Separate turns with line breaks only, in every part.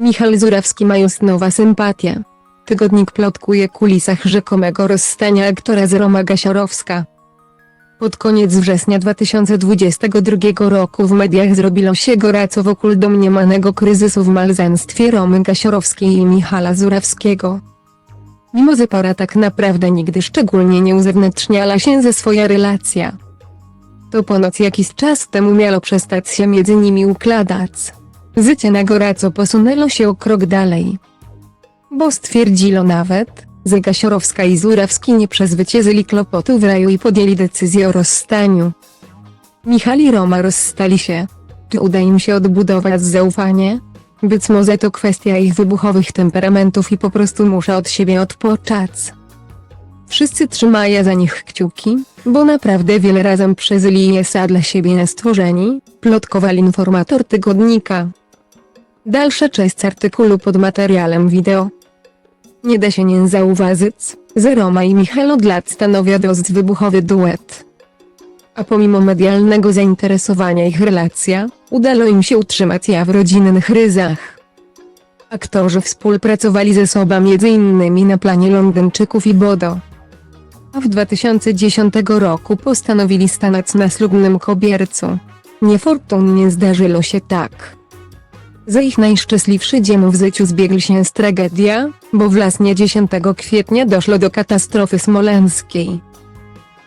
Michał Zurawski ma nowa sympatia. Tygodnik plotkuje kulisach rzekomego rozstania aktora z Roma Gasiorowska. Pod koniec września 2022 roku w mediach zrobilo się gorąco wokół domniemanego kryzysu w małżeństwie Romy Gasiorowskiej i Michala Zurawskiego. Mimo że para tak naprawdę nigdy szczególnie nie uzewnętrzniała się ze swoja relacja. To ponoć jakiś czas temu miało przestać się między nimi układać. Życie na Goraco posunęło się o krok dalej. Bo stwierdzilo nawet, że Gasiorowska i Zurawski nie przezwyciężyli kłopotu w raju i podjęli decyzję o rozstaniu. Michał i Roma rozstali się. Czy uda im się odbudować zaufanie? Być może to kwestia ich wybuchowych temperamentów i po prostu muszę od siebie odpocząć. Wszyscy trzymają za nich kciuki, bo naprawdę wiele razem przeżyli i dla siebie na stworzeni, plotkował informator tygodnika. Dalsza część artykułu pod materiałem wideo. Nie da się nie zauważyć, że Roma i Michał od lat stanowią dość wybuchowy duet. A pomimo medialnego zainteresowania ich relacja, udało im się utrzymać ja w rodzinnych ryzach. Aktorzy współpracowali ze sobą m.in. na planie Londyńczyków i Bodo. A w 2010 roku postanowili stanąć na ślubnym kobiercu. Niefortunnie zdarzyło się tak. Za ich najszczęśliwszy dzień w życiu zbiegł się z tragedia, bo właśnie 10 kwietnia doszło do katastrofy smoleńskiej.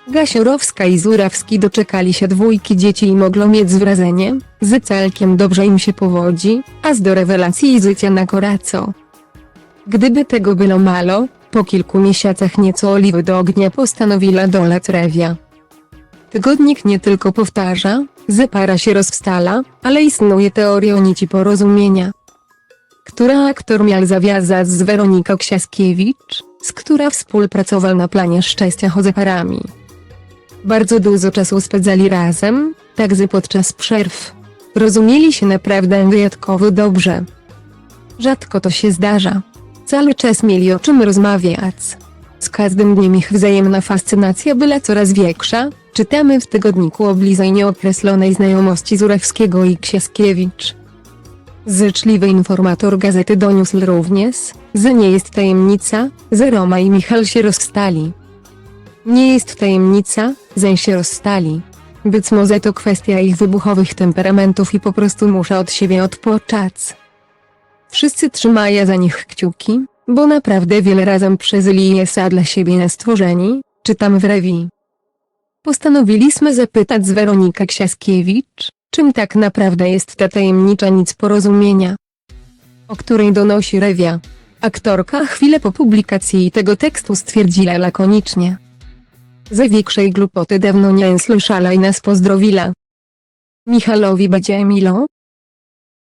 Gasiorowska i Zurawski doczekali się dwójki dzieci i mogło mieć wrażenie, że całkiem dobrze im się powodzi, aż do rewelacji życia na koraco. Gdyby tego było mało, po kilku miesiącach nieco oliwy do ognia postanowiła dolać rewia. Tygodnik nie tylko powtarza, że para się rozstala, ale istnieje teoria o nici porozumienia. Która aktor miał zawiązać z Weroniką Ksiaskiewicz, z która współpracował na planie Szczęścia chodzę parami. Bardzo dużo czasu spędzali razem, także podczas przerw. Rozumieli się naprawdę wyjątkowo dobrze. Rzadko to się zdarza. Cały czas mieli o czym rozmawiać. Z każdym dniem ich wzajemna fascynacja była coraz większa, czytamy w tygodniku o bliżej nieokreślonej znajomości Zurewskiego i Ksiaskiewicz. Zyczliwy informator gazety doniósł również, że nie jest tajemnica, że Roma i Michał się rozstali. Nie jest tajemnica, że się rozstali. Być może to kwestia ich wybuchowych temperamentów i po prostu muszę od siebie odpocząć. Wszyscy trzymają za nich kciuki, bo naprawdę wiele razem przeżyli i jest dla siebie stworzeni, czytam w rewi. Postanowiliśmy zapytać z Weronika Ksiaskiewicz, czym tak naprawdę jest ta tajemnicza nic porozumienia, o której donosi rewia. Aktorka chwilę po publikacji tego tekstu stwierdziła lakonicznie. Ze większej glupoty dawno nie słyszała i nas pozdrowiła. Michalowi będzie milo,